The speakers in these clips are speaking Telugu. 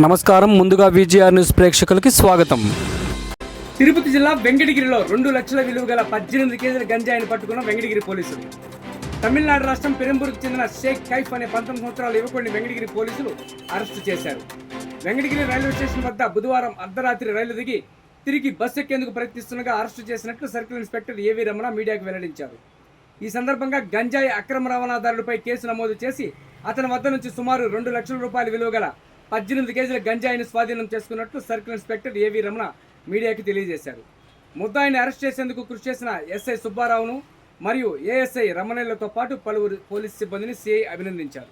నమస్కారం. ముందుగా విజిఆర్ న్యూస్ ప్రేక్షకులకి స్వాగతం. తిరుపతి జిల్లా వెంకటగిరిలో రెండు లక్షల విలువ గల పద్దెనిమిది కేజీల గంజాయిని పట్టుకున్న వెంకటగిరి పోలీసులు. తమిళనాడు రాష్ట్రం పెరంబూరుకు చెందిన షేక్ కైఫ్ అనే పంతొమ్మిది సంవత్సరాల యువకుడిని వెంకటగిరి పోలీసులు అరెస్టు చేశారు. వెంకటగిరి రైల్వే స్టేషన్ వద్ద బుధవారం అర్ధరాత్రి రైలు దిగి తిరిగి బస్సు ఎక్కేందుకు ప్రయత్నిస్తుండగా అరెస్టు చేసినట్లు circle inspector A V Ramana మీడియాకు వెల్లడించారు. ఈ సందర్భంగా గంజాయి అక్రమ రవాణాదారులపై కేసు నమోదు చేసి అతని వద్ద నుంచి సుమారు రెండు లక్షల రూపాయల విలువ గల పద్దెనిమిది కేజీల గంజాయిని స్వాధీనం చేసుకున్నట్లు సర్కిల్ ఇన్స్పెక్టర్ ఏవి రమణ మీడియాకి తెలియజేశారు. ముద్దాయిని అరెస్ట్ చేసేందుకు కృషి చేసిన ఎస్ఐ సుబ్బారావును మరియు ఏఎస్ఐ రమణయ్యలతో పాటు పలువురు పోలీస్ సిబ్బందిని సిఐ అభినందించారు.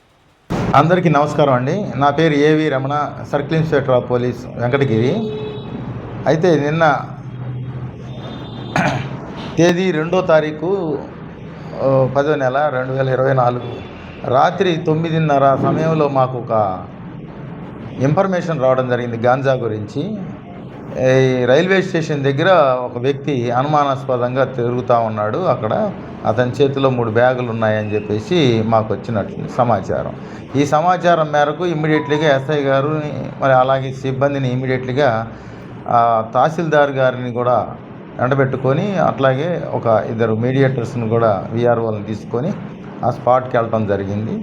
అందరికీ నమస్కారం అండి. నా పేరు A V Ramana circle inspector of police Venkatagiri. అయితే నిన్న తేదీ రెండో తారీఖు పదో నెల రెండు వేల ఇరవై నాలుగు రాత్రి తొమ్మిదిన్నర సమయంలో మాకు ఒక ఇన్ఫర్మేషన్ రావడం జరిగింది గాంజా గురించి. ఈ రైల్వే స్టేషన్ దగ్గర ఒక వ్యక్తి అనుమానాస్పదంగా తిరుగుతూ ఉన్నాడు. అక్కడ అతని చేతిలో మూడు బ్యాగులు ఉన్నాయని చెప్పేసి మాకు వచ్చినట్లు సమాచారం. ఈ సమాచారం మేరకు ఇమ్మీడియట్లీగా ఎస్ఐ గారు మరి అలాగే సిబ్బందిని ఇమ్మీడియట్లీగా తహసీల్దార్ గారిని కూడా ఎండబెట్టుకొని అట్లాగే ఒక ఇద్దరు మీడియేటర్స్ని కూడా విఆర్ఓలను తీసుకొని ఆ స్పాట్కి వెళ్ళటం జరిగింది.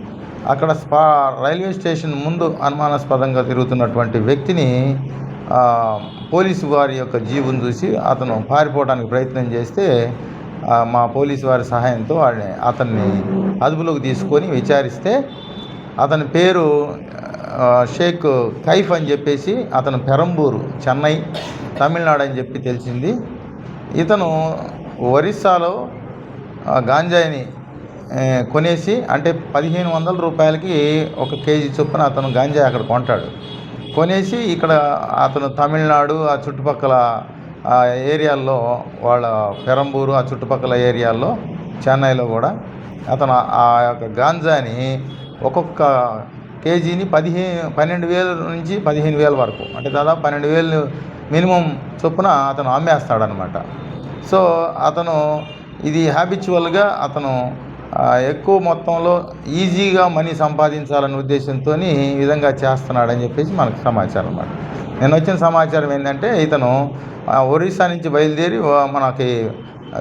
అక్కడ స్పా రైల్వే స్టేషన్ ముందు అనుమానాస్పదంగా తిరుగుతున్నటువంటి వ్యక్తిని పోలీసు వారి యొక్క జీవును చూసి అతను పారిపోవడానికి ప్రయత్నం చేస్తే మా పోలీసు వారి సహాయంతో వాడిని అతన్ని అదుపులోకి తీసుకొని విచారిస్తే అతని పేరు షేక్ కైఫ్ అని చెప్పేసి అతను పెరంబూరు చెన్నై తమిళనాడు అని చెప్పి తెలిసింది. ఇతను ఒరిస్సాలో గాంజాయిని కొనేసి అంటే పదిహేను వందల రూపాయలకి ఒక కేజీ చొప్పున అతను గాంజా అక్కడ కొంటాడు. కొనేసి ఇక్కడ అతను తమిళనాడు ఆ చుట్టుపక్కల ఆ ఏరియాల్లో వాళ్ళ పెరంబూరు ఆ చుట్టుపక్కల ఏరియాల్లో చెన్నైలో కూడా అతను ఆ యొక్క గాంజాని ఒక్కొక్క కేజీని పదిహేను పన్నెండు వేల నుంచి పదిహేను వేల వరకు అంటే దాదాపు పన్నెండు వేలు మినిమం చొప్పున అతను అమ్మేస్తాడనమాట సో అతను ఇది హ్యాబిచువల్గా అతను ఎక్కువ మొత్తంలో ఈజీగా మనీ సంపాదించాలనే ఉద్దేశంతో ఈ విధంగా చేస్తున్నాడని చెప్పేసి మనకు సమాచారం అన్నమాట. నేను వచ్చిన సమాచారం ఏంటంటే ఇతను ఒరిస్సా నుంచి బయలుదేరి మనకి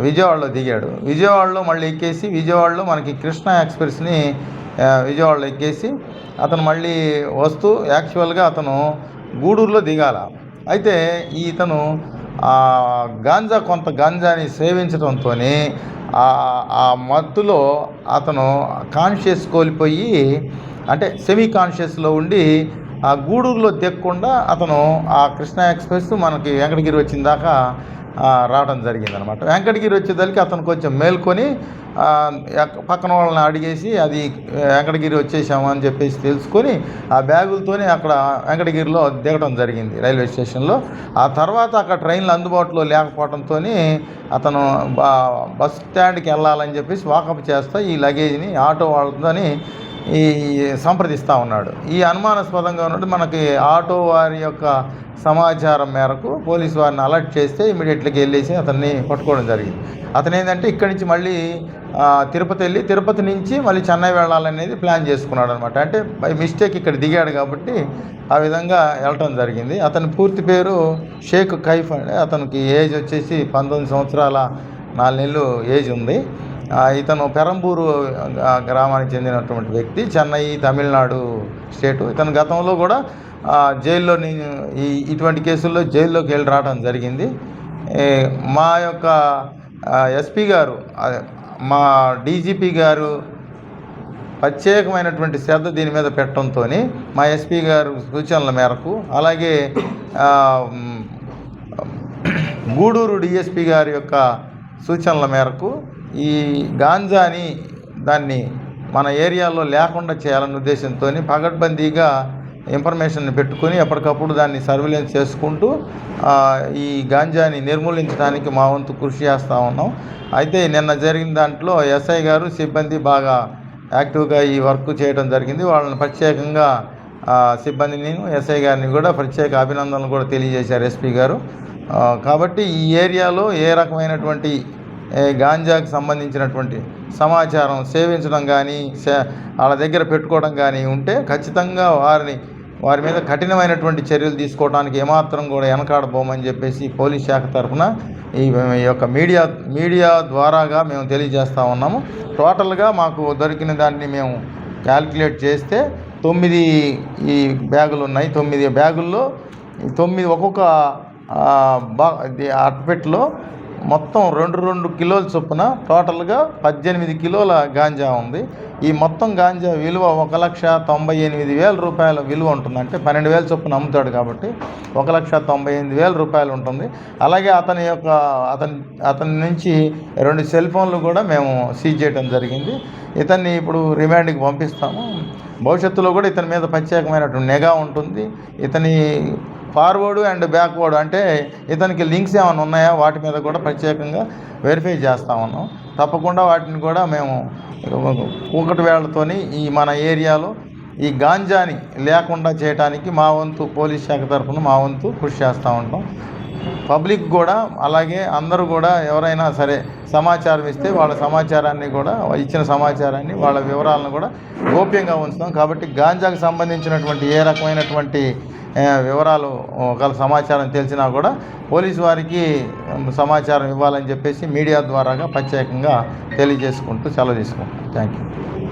విజయవాడలో దిగాడు. విజయవాడలో మళ్ళీ ఎక్కేసి విజయవాడలో మనకి కృష్ణ ఎక్స్ప్రెస్ని విజయవాడలో ఎక్కేసి అతను మళ్ళీ వస్తూ యాక్చువల్గా అతను గూడూరులో దిగాల. అయితే ఈ ఇతను గాంజా కొంత గాంజాని సేవించడంతో ఆ మత్తులో అతను కాన్షియస్ కోల్పోయి అంటే సెమీ కాన్షియస్లో ఉండి ఆ గూడూరులో దిగకుండా అతను ఆ కృష్ణ ఎక్స్ప్రెస్ మనకి వెంకటగిరి వచ్చిన దాకా రావడం జరిగింది అనమాట వెంకటగిరి వచ్చేసరికి అతను కొంచెం మేల్కొని పక్కన వాళ్ళని అడిగేసి అది వెంకటగిరి వచ్చేసాము అని చెప్పేసి తెలుసుకొని ఆ బ్యాగులతోనే అక్కడ వెంకటగిరిలో దిగడం జరిగింది రైల్వే స్టేషన్లో. ఆ తర్వాత అక్కడ ట్రైన్లు అందుబాటులో లేకపోవడంతో అతను బా- బస్ స్టాండ్కి వెళ్ళాలని చెప్పేసి వాకప్ చేస్తా ఈ లగేజ్ని ఆటో వాళ్ళతోని ఈ సంప్రదిస్తూ ఉన్నాడు. ఈ అనుమానాస్పదంగా ఉన్నట్టు మనకి ఆటో వారి యొక్క సమాచారం మేరకు పోలీసు వారిని అలర్ట్ చేస్తే ఇమీడియట్లీకి వెళ్ళేసి అతన్ని పట్టుకోవడం జరిగింది. అతను ఏంటంటే ఇక్కడి నుంచి మళ్ళీ తిరుపతి వెళ్ళి తిరుపతి నుంచి మళ్ళీ చెన్నై వెళ్ళాలనేది ప్లాన్ చేసుకున్నాడు అనమాట అంటే బై మిస్టేక్ ఇక్కడ దిగాడు కాబట్టి ఆ విధంగా వెళ్ళటం జరిగింది. అతని పూర్తి పేరు షేక్ కైఫ్ అండి. అతనికి ఏజ్ వచ్చేసి పంతొమ్మిది సంవత్సరాల నాలుగు నెలలు ఏజ్ ఉంది. ఇతను పెరంబూరు గ్రామానికి చెందినటువంటి వ్యక్తి చెన్నై తమిళనాడు స్టేటు. ఇతను గతంలో కూడా జైల్లో ఈ ఇటువంటి కేసుల్లో జైల్లోకి వెళ్ళి రావడం జరిగింది. మా యొక్క ఎస్పీ గారు మా డీజీపీ గారు ప్రత్యేకమైనటువంటి శ్రద్ధ దీని మీద పెట్టడంతో మా ఎస్పీ గారు సూచనల మేరకు అలాగే గూడూరు డిఎస్పీ గారి యొక్క సూచనల మేరకు ఈ గాంజాని దాన్ని మన ఏరియాలో లేకుండా చేయాలనే ఉద్దేశంతో పగడ్బందీగా ఇన్ఫర్మేషన్ పెట్టుకొని ఎప్పటికప్పుడు దాన్ని సర్వేలెన్స్ చేసుకుంటూ ఈ గాంజాని నిర్మూలించడానికి మా వంతు కృషి చేస్తూ ఉన్నాం. అయితే నిన్న జరిగిన దాంట్లో ఎస్ఐ గారు సిబ్బంది బాగా యాక్టివ్గా ఈ వర్క్ చేయడం జరిగింది. వాళ్ళని ప్రత్యేకంగా సిబ్బందిని ఎస్ఐ గారిని కూడా ప్రత్యేక అభినందనలు కూడా తెలియజేశారు ఎస్పీ గారు. కాబట్టి ఈ ఏరియాలో ఏ రకమైనటువంటి గాంజాకు సంబంధించినటువంటి సమాచారం సేవించడం కానీ సే- వాళ్ళ దగ్గర పెట్టుకోవడం కానీ ఉంటే ఖచ్చితంగా వారిని వారి మీద కఠినమైనటువంటి చర్యలు తీసుకోవడానికి ఏమాత్రం కూడా వెనకాడబోమని చెప్పేసి పోలీస్ శాఖ తరఫున ఈ యొక్క మీడియా మీడియా ద్వారాగా మేము తెలియజేస్తూ ఉన్నాము. టోటల్గా మాకు దొరికిన దాన్ని మేము క్యాల్కులేట్ చేస్తే తొమ్మిది ఈ బ్యాగులు ఉన్నాయి. తొమ్మిది బ్యాగుల్లో తొమ్మిది ఒక్కొక్క బా అట్పెట్లో మొత్తం రెండు రెండు కిలోల చొప్పున టోటల్గా పద్దెనిమిది కిలోల గాంజా ఉంది. ఈ మొత్తం గాంజా విలువ ఒక లక్ష తొంభై ఎనిమిది వేల రూపాయల విలువ ఉంటుంది. అంటే పన్నెండు వేల చొప్పున అమ్ముతాడు కాబట్టి ఒక లక్ష తొంభై ఎనిమిది వేల రూపాయలు ఉంటుంది. అలాగే అతని యొక్క అతని అతని నుంచి రెండు సెల్ ఫోన్లు కూడా మేము సీజ్ చేయడం జరిగింది. ఇతన్ని ఇప్పుడు రిమాండ్కి పంపిస్తాము. భవిష్యత్తులో కూడా ఇతని మీద ప్రత్యేకమైనటువంటి నిఘా ఉంటుంది. ఇతని ఫార్వర్డ్ అండ్ బ్యాక్వర్డ్ అంటే ఇతనికి లింక్స్ ఏమైనా ఉన్నాయా? వాటి మీద కూడా ప్రత్యేకంగా వెరిఫై చేస్తా ఉన్నాం. తప్పకుండా వాటిని కూడా మేము కూకటి వేళ్ళతోని ఈ మన ఏరియాలో ఈ గాంజాని లేకుండా చేయడానికి మా వంతు పోలీస్ శాఖ తరఫున మా వంతు కృషి చేస్తూ ఉంటాం. పబ్లిక్ కూడా అలాగే అందరూ కూడా ఎవరైనా సరే సమాచారం ఇస్తే వాళ్ళ సమాచారాన్ని కూడా ఇచ్చిన సమాచారాన్ని వాళ్ళ వివరాలను కూడా గోప్యంగా ఉంచుతాం. కాబట్టి గాంజాకు సంబంధించినటువంటి ఏ రకమైనటువంటి వివరాలు ఒకవేళ సమాచారం తెలిసినా కూడా పోలీసు వారికి సమాచారం ఇవ్వాలని చెప్పేసి మీడియా ద్వారాగా ప్రత్యేకంగా తెలియజేసుకుంటూ సెలవు తీసుకుంటాం థ్యాంక్ యూ